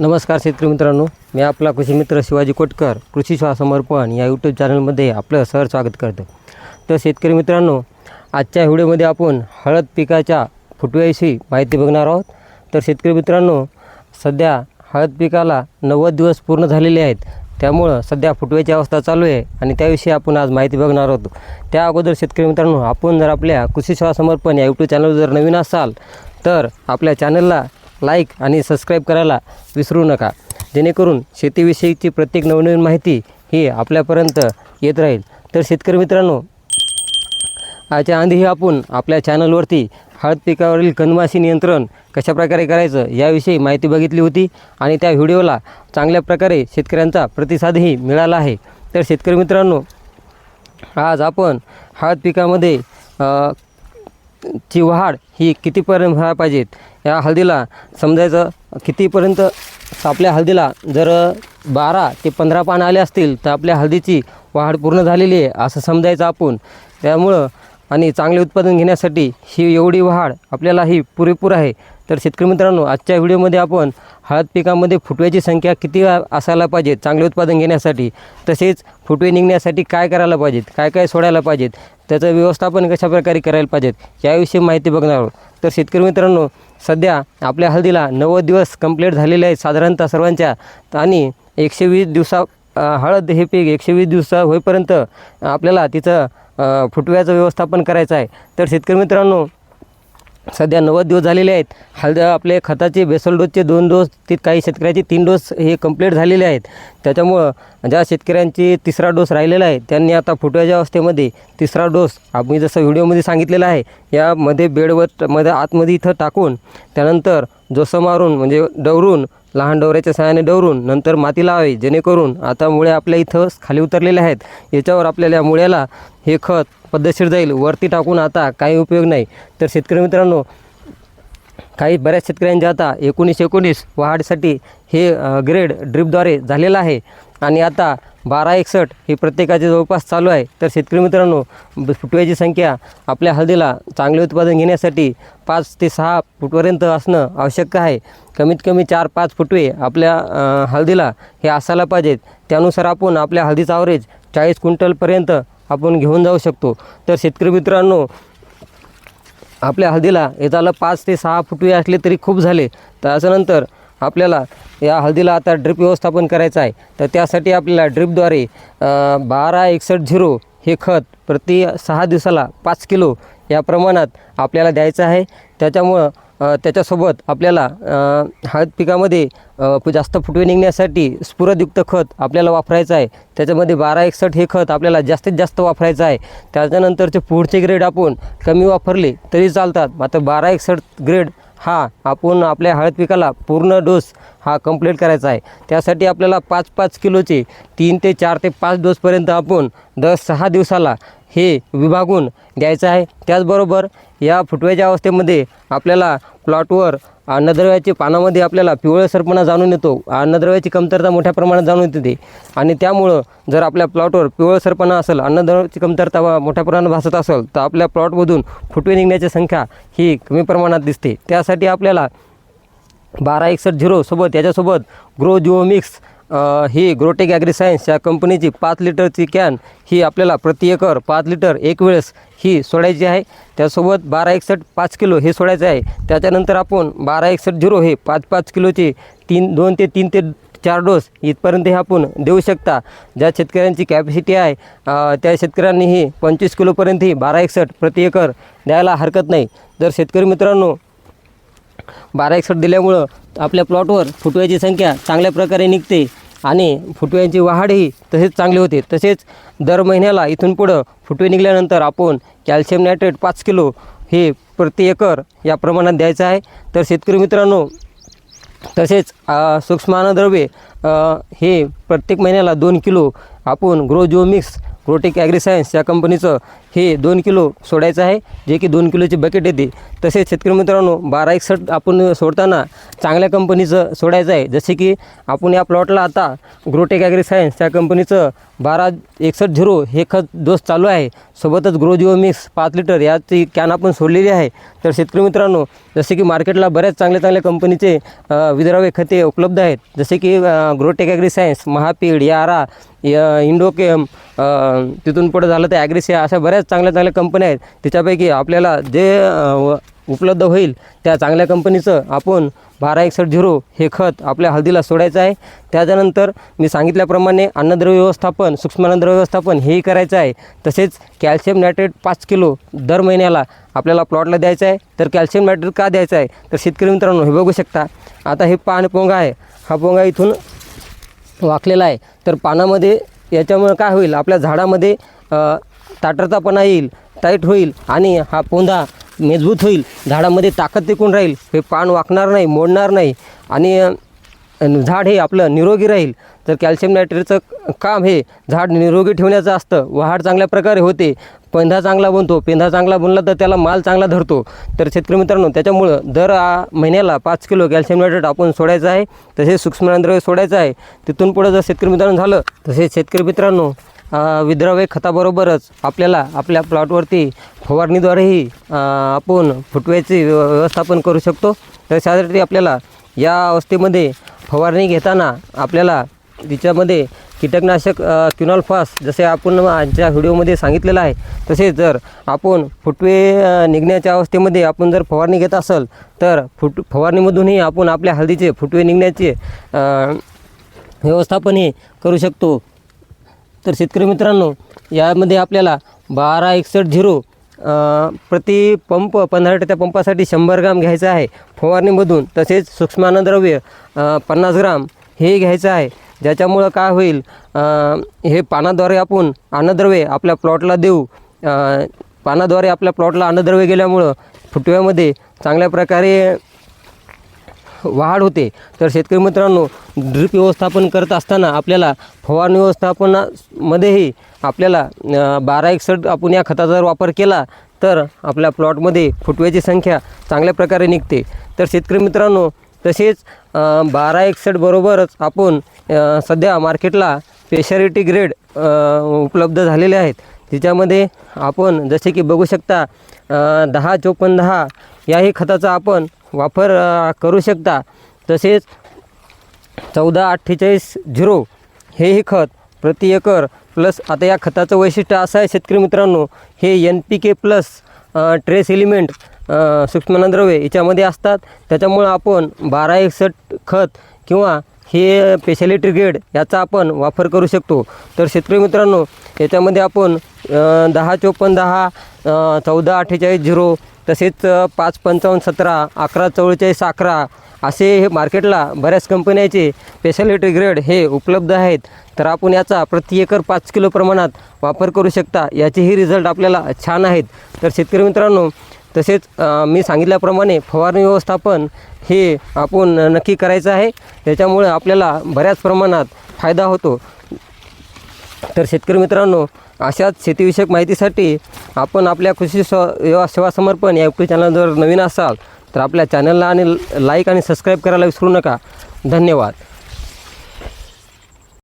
नमस्कार शेतकरी मित्रांनो मी आपला कृषी मित्र शिवाजी कोटकर कृषी श्वास समर्पण या यूट्यूब चॅनलमध्ये आपलं सर स्वागत करतो. तर शेतकरी मित्रांनो आजच्या व्हिडिओमध्ये आपण हळद पिकाच्या फुटव्याविषयी माहिती बघणार आहोत. तर शेतकरी मित्रांनो सध्या हळद पिकाला नव्वद दिवस पूर्ण झालेले आहेत. त्यामुळं सध्या फुटव्याची अवस्था चालू आहे आणि त्याविषयी आपण आज माहिती बघणार आहोत. त्या अगोदर शेतकरी मित्रांनो आपण जर आपल्या कृषी सेवा समर्पण या यूट्यूब चॅनलवर जर नवीन असाल तर आपल्या चॅनलला लाईक आणि सबस्क्राईब करायला विसरू नका. जेणेकरून शेतीविषयीची प्रत्येक नवनवीन माहिती ही आपल्यापर्यंत येत राहील. तर शेतकरी मित्रांनो याच्या आधीही आपण आपल्या चॅनलवरती हळद पिकावरील कनमाशी नियंत्रण कशाप्रकारे करायचं याविषयी माहिती बघितली होती आणि त्या व्हिडिओला चांगल्या प्रकारे शेतकऱ्यांचा प्रतिसादही मिळाला आहे. तर शेतकरी मित्रांनो आज आपण हळद पिकामध्ये ची वाढ ही कितीपर्यंत व्हायला पाहिजेत? या हळदीला समजायचं कितीपर्यंत आपल्या हळदीला जर बारा ते पंधरा पानं आले असतील तर आपल्या हळदीची वाढ पूर्ण झालेली आहे असं समजायचं आपण. त्यामुळं आणि चांगले उत्पादन घेण्यासाठी ही एवढी वाढ आपल्याला ही पुरेपूर आहे. तर शेतकरी मित्रांनो आजच्या व्हिडिओमध्ये आपण हळद पिकामध्ये फुटव्याची संख्या किती असायला पाहिजे चांगले उत्पादन घेण्यासाठी? तसेच फुटवे निघण्यासाठी काय करायला पाहिजेत? काय काय सोडायला पाहिजेत? त्याचं व्यवस्थापन कशाप्रकारे करायला पाहिजेत? याविषयी माहिती बघणार आहोत. तर शेतकरी मित्रांनो सध्या आपल्या हळदीला नव्वद दिवस कंप्लीट झालेले आहेत साधारणतः सर्वांच्या. आणि एकशे वीस दिवसा हळद हे पीक एकशे वीस दिवसा होईपर्यंत आपल्याला तिचं फुटव्याचं व्यवस्थापन करायचं आहे. तर शेतकरी मित्रांनो सध्या नव्वद दिवस झालेले आहेत. हळद आपले खताचे बेसल डोसचे दोन डोस ते काही शेतकऱ्याचे तीन डोस हे कंप्लीट झालेले आहेत. त्याच्यामुळं ज्या शेतकऱ्यांची तिसरा डोस राहिलेला आहे त्यांनी आता फुटव्याच्या अवस्थेमध्ये तिसरा डोस आम्ही जसं व्हिडिओमध्ये सांगितलेला आहे यामध्ये बेडवर मध्ये आतमध्ये इथं टाकून त्यानंतर जोसं मारून म्हणजे डवरून लहान डवऱ्याच्या सहाय्याने डवरून नंतर माती लावावी जेणेकरून आता मुळे आपल्या इथं खाली उतरलेल्या आहेत. याच्यावर आपल्याला या मुळ्याला हे खत पद्धतशीर जाईल. वरती टाकून आता काही उपयोग नाही. तर शेतकरी मित्रांनो काही बऱ्याच शेतकऱ्यांचे आता एकोणीस एकोणीस वाढसाठी हे ग्रेड ड्रिपद्वारे झालेलं आहे. आणि आता बारा एकसष्ट हे प्रत्येकाचे जवळपास चालू आहे. तर शेतकरी मित्रांनो फुटव्याची संख्या आपल्या हळदीला चांगले उत्पादन घेण्यासाठी पाच ते सहा फुटपर्यंत असणं आवश्यक आहे. कमीत कमी चार पाच फुटवे आपल्या हळदीला हे असायला पाहिजेत. त्यानुसार आपण आपल्या हळदीचा ॲव्हरेज चाळीस क्विंटलपर्यंत आपण घेऊन जाऊ शकतो. तर शेतकरी मित्रांनो आपल्या हळदीला येताला पाच ते सहा फुटवे असले तरी खूप झाले. तर त्याच्यानंतर आपल्याला या हळदीला आता ड्रिप व्यवस्थापन करायचं आहे. तर त्यासाठी आपल्याला ड्रिपद्वारे बारा एकसष्ट झिरो हे खत प्रति सहा दिवसाला पाच किलो या प्रमाणात आपल्याला द्यायचं आहे. त्याच्यामुळं त्याच्यासोबत आपल्याला हळद पिकामध्ये जास्त फुटवे निघण्यासाठी स्फुरदयुक्त खत आपल्याला वापरायचं आहे. त्याच्यामध्ये बारा एकसठ हे खत आपल्याला जास्तीत जास्त वापरायचं आहे. त्याच्यानंतरचे पुढचे ग्रेड आपण कमी वापरले तरी चालतात. मात्र बारा एकसठ ग्रेड हा आपण आपल्या हळद पिकाला पूर्ण डोस हा कंप्लीट करायचा आहे. त्यासाठी आपल्याला पाच पाच किलोचे तीन ते चार ते पाच डोसपर्यंत आपण दर सहा दिवसाला हे विभागून द्यायचं आहे. त्याचबरोबर या फुटव्याच्या अवस्थेमध्ये आपल्याला प्लॉटवर अन्नद्रव्याच्या पानामध्ये आपल्याला पिवळसरपणा जाणून येतो. अन्नद्रव्याची कमतरता मोठ्या प्रमाणात जाणून येते आणि त्यामुळं जर आपल्या प्लॉटवर पिवळसरपणा असेल अन्नद्रव्याची कमतरता वा- मोठ्या प्रमाणात भासत असेल तर आपल्या प्लॉटमधून फुटवे निघण्याची संख्या ही कमी प्रमाणात दिसते. त्यासाठी आपल्याला बारा एकसष्ट झिरो सोबत याच्यासोबत ग्रो जिओ मिक्स ही ग्रोटेक ॲग्रिसायन्स या कंपनीची पाच लिटरची कॅन ही आपल्याला प्रति एकर पाच लिटर एक वेळेस ही सोडायची आहे. त्यासोबत बारा एकसष्ट पाच किलो हे सोडायचं आहे. त्याच्यानंतर आपण बारा एकसष्ट झिरो हे पाच पाच किलोचे तीन दोन ते तीन ते चार डोस इथपर्यंत हे आपण देऊ शकता. ज्या शेतकऱ्यांची कॅपॅसिटी आहे त्या शेतकऱ्यांनीही पंचवीस किलोपर्यंत ही बारा एकसष्ट प्रति एकर द्यायला हरकत नाही. जर शेतकरी मित्रांनो बारा एकसष्ट दिल्यामुळं आपल्या प्लॉटवर फुटव्याची संख्या चांगल्या प्रकारे निघते आणि फुटव्यांची वाढही तसेच चांगली होते. तसेच दर महिन्याला इथून पुढं फुटवे निघाल्यानंतर आपण कॅल्शियम नायट्रेट पाच किलो हे प्रति एकर या प्रमाणात द्यायचं आहे. तर शेतकरी मित्रांनो तसेच सूक्ष्म अन्नद्रव्ये हे प्रत्येक महिन्याला दोन किलो आपण ग्रो जिओ मिक्स रोटेक ॲग्रिसायन्स या कंपनीचं हे दोन किलो सोडायचं आहे. जे की दोन किलोची बकेट येते. तसेच शेतकरी मित्रांनो बारा एकसठ आपण सोडताना चांगल्या कंपनीचं सोडायचं आहे. जसे की आपण या प्लॉटला आता ग्रोटेक ॲग्रिसायन्स या कंपनीचं बारा एकसष्ट झिरो हे खत डोस चालू आहे. सोबतच ग्रोजिओ मिक्स पाच लिटर याची कॅन आपण सोडलेली आहे. तर शेतकरी मित्रांनो जसे की मार्केटला बऱ्याच चांगल्या चांगल्या कंपनीचे विद्रावे खते उपलब्ध आहेत. जसे की ग्रोटेक ॲग्रिसायन्स महापीड यारा या इंडोकेम तिथून पुढे झालं तर ॲग्रेसिया अशा बऱ्याच चांगल्या चांगल्या कंपन्या आहेत. त्याच्यापैकी आपल्याला जे व- उपलब्ध होईल त्या चांगल्या कंपनीचं आपण बारा एकसष्ट झिरो हे खत आपल्या हळदीला सोडायचं आहे. त्याच्यानंतर मी सांगितल्याप्रमाणे अन्नद्रव्य व्यवस्थापन सूक्ष्म अन्नद्रव्य व्यवस्थापन हेही करायचं आहे. तसेच कॅल्शियम नायट्रेट पाच किलो दर महिन्याला आपल्याला प्लॉटला द्यायचं आहे. तर कॅल्शियम नायट्रेट का द्यायचं आहे? तर शेतकरी मित्रांनो हे बघू शकता. आता हे पान पोंगा आहे. हा पोंगा इथून वाकलेला आहे. तर पानामध्ये याच्यामुळे काय होईल? आपल्या झाडामध्ये ताटरतापणा येईल टाईट होईल आणि हा पोंधा मजबूत होईल. झाडामध्ये ताकद टिकून राहील. हे पान वाकणार नाही मोडणार नाही आणि झाड हे आपलं निरोगी राहील. तर कॅल्शियम नायट्रेटचं काम हे झाड निरोगी ठेवण्याचं असतं. वाढ चांगल्या प्रकारे होते. पेंधा चांगला बनतो पेंधा चांगला बनला तर त्याला माल चांगला धरतो. तर शेतकरी मित्रांनो त्याच्यामुळं दर महिन्याला पाच किलो कॅल्शियम नायट्रेट आपण सोडायचं आहे तसेच सूक्ष्मद्रव्य सोडायचं आहे. तिथून पुढं जर शेतकरी मित्रांनो झालं तसेच शेतकरी मित्रांनो विद्राव्य खताबरोबरच आपल्याला आपल्या प्लॉटवरती फवारणीद्वारेही आपण फुटव्याचे व्यवस्थापन करू शकतो. तर त्यासाठी आपल्याला या अवस्थेमध्ये फवारणी घेताना आपल्याला तिच्यामध्ये कीटकनाशक अ, जसे आपण आजच्या व्हिडिओमध्ये सांगितलेलं आहे तसेच जर आपण फुटवे निघण्याच्या अवस्थेमध्ये आपण जर फवारणी घेत असेल तर फुट फवारणीमधूनही आपण आपल्या हळदीचे फुटवे निघण्याचे व्यवस्थापन हे करू शकतो. तर शेतकरी मित्रांनो यामध्ये आपल्याला बारा एकसष्ट झिरो प्रति पंप पंधरा टक्क्या पंपासाठी शंभर ग्राम घ्यायचं आहे. फवारणीमधून तसेच सूक्ष्म अन्नद्रव्य पन्नास ग्राम हे घ्यायचं आहे. ज्याच्यामुळं काय होईल हे पानाद्वारे आपण अन्नद्रव्य आपल्या प्लॉटला देऊ. पानाद्वारे आपल्या प्लॉटला अन्नद्रव्य गेल्यामुळं फुटव्यामध्ये चांगल्या प्रकारे वाढ होते. तर शेतकरी मित्रांनो ड्रीप व्यवस्थापन करत असताना आपल्याला फवारणी व्यवस्थापनामध्येही आपल्याला बारा एकसठ आपण या खताचा जर वापर केला तर आपल्या प्लॉटमध्ये फुटव्याची संख्या चांगल्या प्रकारे निघते. तर शेतकरी मित्रांनो तसेच बारा एकसठ बरोबरच आपण सध्या मार्केटला स्पेशालिटी ग्रेड उपलब्ध झालेले आहेत. तिच्यामध्ये आपण जसे की बघू शकता दहा चोपन्न दहा याही खताचा आपण वापर करू शकता. तसेच चौदा अठ्ठेचाळीस झिरो हेही खत प्रति एकर प्लस आता या खताचं वैशिष्ट्य असं आहे शेतकरी मित्रांनो हे N P K plus trace element सूक्ष्मनद्रव्ये याच्यामध्ये असतात. त्याच्यामुळं आपण बारा एकसष्ट खत किंवा हे स्पेशालिटी ग्रेड याचा आपण वापर करू शकतो. तर शेतकरी मित्रांनो याच्यामध्ये आपण दहा चोपन्न दहा चौदा अठ्ठेचाळीस झिरो तसेच पाच पंचावन्न सतरा अकरा चव्वेचाळीस अकरा असे हे मार्केटला बऱ्याच कंपन्याचे स्पेशालिटी ग्रेड हे उपलब्ध आहेत. तर आपण याचा प्रति एकर पाच किलो प्रमाणात वापर करू शकता. याचेही रिझल्ट आपल्याला छान आहेत. तर शेतकरी मित्रांनो तसेच मी सांगितल्याप्रमाणे फवारणी व्यवस्थापन हे आपण नक्की करायचं आहे. त्याच्यामुळे आपल्याला बऱ्याच प्रमाणात फायदा होतो. तर शेतकरी मित्रांनो अशाच शेतीविषयक माहितीसाठी आपण आपल्या कृषी स्व सेवा सेवा समर्पण या यूट्यूब चॅनल जर नवीन असाल तर आपल्या चॅनलला आणि लाईक आणि सबस्क्राईब करायला विसरू नका. धन्यवाद.